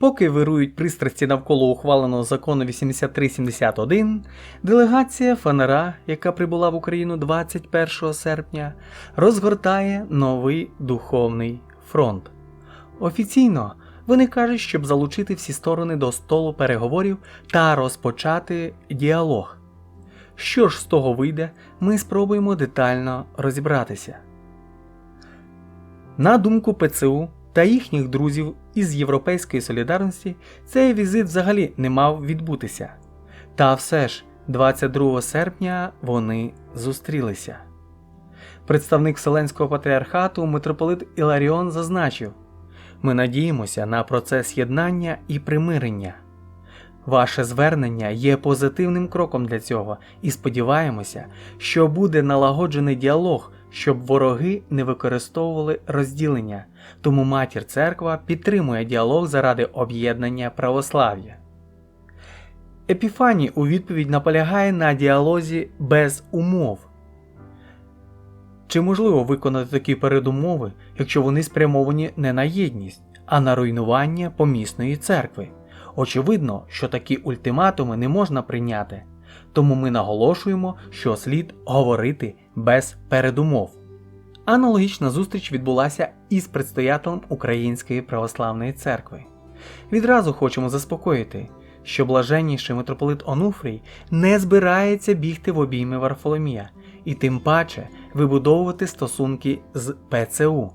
Поки вирують пристрасті навколо ухваленого закону 8371, делегація ФНРА, яка прибула в Україну 21 серпня, розгортає новий духовний фронт. Офіційно вони кажуть, щоб залучити всі сторони до столу переговорів та розпочати діалог. Що ж з того вийде, ми спробуємо детально розібратися. На думку ПЦУ та їхніх друзів із Європейської солідарності, цей візит взагалі не мав відбутися. Та все ж, 22 серпня вони зустрілися. Представник Вселенського патріархату митрополит Іларіон зазначив: Ми надіємося на процес єднання і примирення. Ваше звернення є позитивним кроком для цього і сподіваємося, що буде налагоджений діалог, щоб вороги не використовували розділення, тому матір церква підтримує діалог заради об'єднання православ'я. Епіфаній у відповідь наполягає на діалозі без умов. Чи можливо виконати такі передумови, якщо вони спрямовані не на єдність, а на руйнування помісної церкви? Очевидно, що такі ультиматуми не можна прийняти, тому ми наголошуємо, що слід говорити без передумов. Аналогічна зустріч відбулася із предстоятелем Української православної церкви. Відразу хочемо заспокоїти, що блаженніший митрополит Онуфрій не збирається бігти в обійми Варфоломія і тим паче вибудовувати стосунки з ПЦУ.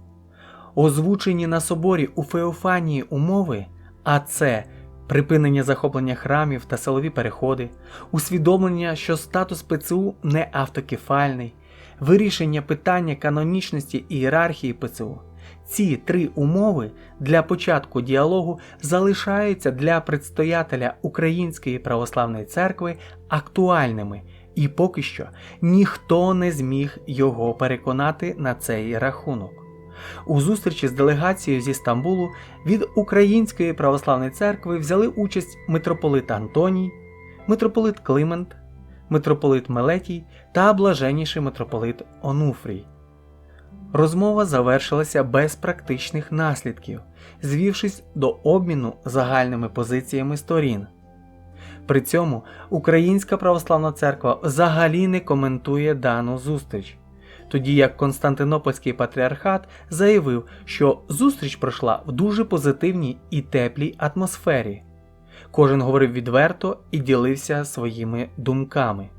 Озвучені на соборі у Феофанії умови, а це припинення захоплення храмів та силові переходи, усвідомлення, що статус ПЦУ не автокефальний, вирішення питання канонічності ієрархії ПЦУ. Ці три умови для початку діалогу залишаються для предстоятеля Української православної церкви актуальними, і поки що ніхто не зміг його переконати на цей рахунок. У зустрічі з делегацією зі Стамбулу від Української православної церкви взяли участь митрополит Антоній, митрополит Климент, митрополит Мелетій та блаженніший митрополит Онуфрій. Розмова завершилася без практичних наслідків, звівшись до обміну загальними позиціями сторін. При цьому Українська православна церква взагалі не коментує дану зустріч, тоді як Константинопольський патріархат заявив, що зустріч пройшла в дуже позитивній і теплій атмосфері. Кожен говорив відверто і ділився своїми думками.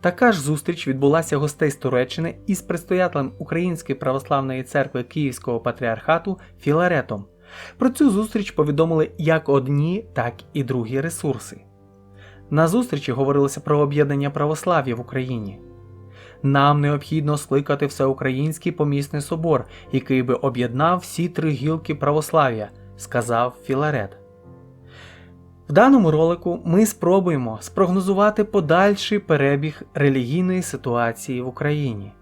Така ж зустріч відбулася гостей з Туреччини із предстоятелем Української православної церкви Київського патріархату Філаретом. Про цю зустріч повідомили як одні, так і другі ресурси. На зустрічі говорилося про об'єднання православ'я в Україні. Нам необхідно скликати всеукраїнський помісний собор, який би об'єднав всі три гілки православ'я, сказав Філарет. В даному ролику ми спробуємо спрогнозувати подальший перебіг релігійної ситуації в Україні.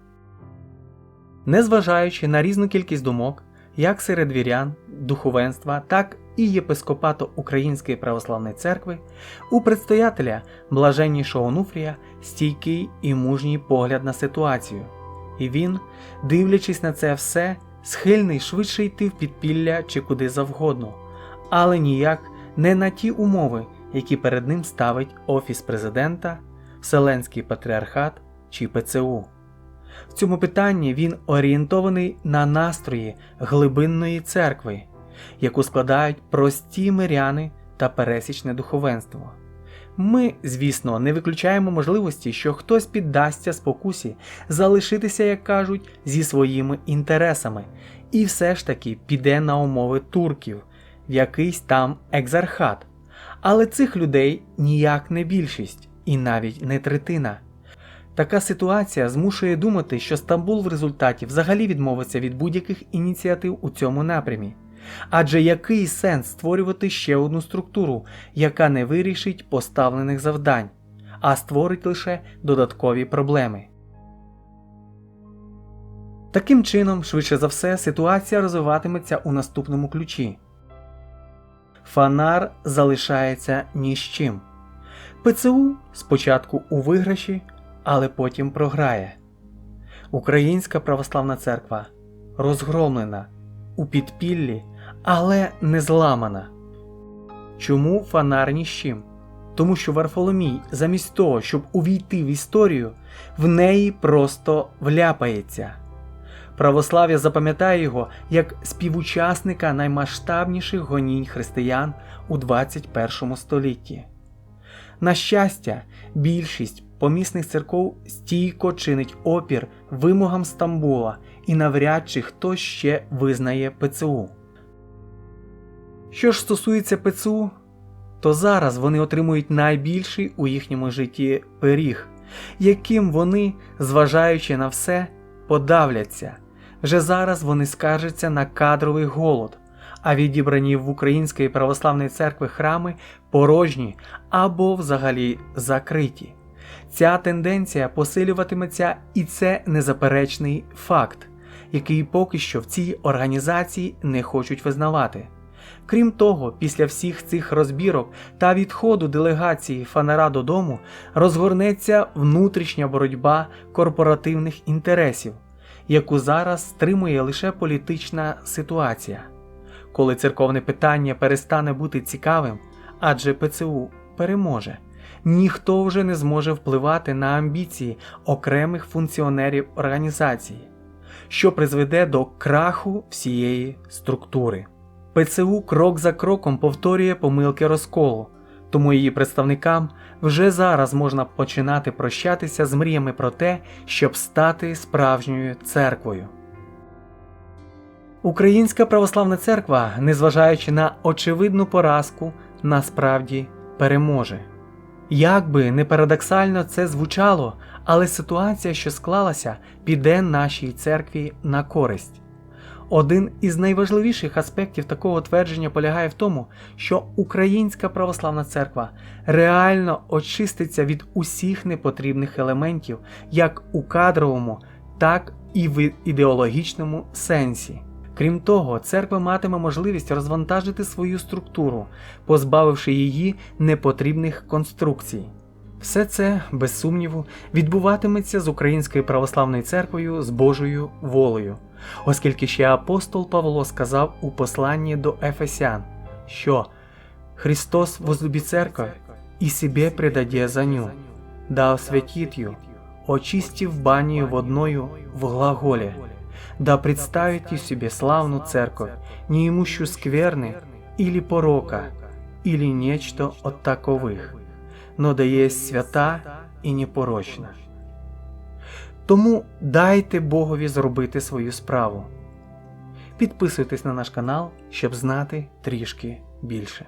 Незважаючи на різну кількість думок, як серед вірян, духовенства, так і єпископату Української православної церкви, у предстоятеля блаженнішого Онуфрія стійкий і мужній погляд на ситуацію, і він, дивлячись на це все, схильний швидше йти в підпілля чи куди завгодно, але ніяк не на ті умови, які перед ним ставить Офіс президента, Вселенський патріархат чи ПЦУ. В цьому питанні він орієнтований на настрої глибинної церкви, яку складають прості миряни та пересічне духовенство. Ми, звісно, не виключаємо можливості, що хтось піддасться спокусі залишитися, як кажуть, зі своїми інтересами, і все ж таки піде на умови турків в якийсь там екзархат. Але цих людей ніяк не більшість і навіть не третина. Така ситуація змушує думати, що Стамбул в результаті взагалі відмовиться від будь-яких ініціатив у цьому напрямі. Адже який сенс створювати ще одну структуру, яка не вирішить поставлених завдань, а створить лише додаткові проблеми. Таким чином, швидше за все, ситуація розвиватиметься у наступному ключі. Фанар залишається ні з чим. ПЦУ спочатку у виграші, але потім програє. Українська православна церква розгромлена у підпіллі, але не зламана. Чому фонар ні з чим? Тому що Варфоломій, замість того, щоб увійти в історію, в неї просто вляпається. Православ'я запам'ятає його як співучасника наймасштабніших гонінь християн у 21 столітті. На щастя, більшість помісних церков стійко чинить опір вимогам Стамбула і навряд чи хтось ще визнає ПЦУ. Що ж стосується ПЦУ, то зараз вони отримують найбільший у їхньому житті пиріг, яким вони, зважаючи на все, подавляться. Вже зараз вони скаржаться на кадровий голод, а відібрані в Української православної церкви храми порожні або взагалі закриті. Ця тенденція посилюватиметься, і це незаперечний факт, який поки що в цій організації не хочуть визнавати. Крім того, після всіх цих розбірок та відходу делегації Фанера додому розгорнеться внутрішня боротьба корпоративних інтересів, яку зараз стримує лише політична ситуація. Коли церковне питання перестане бути цікавим, адже ПЦУ переможе, ніхто вже не зможе впливати на амбіції окремих функціонерів організації, що призведе до краху всієї структури. ПЦУ крок за кроком повторює помилки розколу, тому її представникам вже зараз можна починати прощатися з мріями про те, щоб стати справжньою церквою. Українська православна церква, незважаючи на очевидну поразку, насправді переможе. Як би не парадоксально це звучало, але ситуація, що склалася, піде нашій церкві на користь. Один із найважливіших аспектів такого твердження полягає в тому, що Українська православна церква реально очиститься від усіх непотрібних елементів як у кадровому, так і в ідеологічному сенсі. Крім того, церква матиме можливість розвантажити свою структуру, позбавивши її непотрібних конструкцій. Все це, без сумніву, відбуватиметься з Українською православною церквою з Божою волею, оскільки ще апостол Павло сказав у посланні до Ефесян, що Христос возлюбит церковь і себе предаде за ню, да освятит ее, очистив банію водною в глаголе, да представите себе славну церковь, не имущую скверны или порока, или нечто от такових, но да есть свята і непорочна. Тому дайте Богові зробити свою справу. Підписуйтесь на наш канал, щоб знати трішки більше.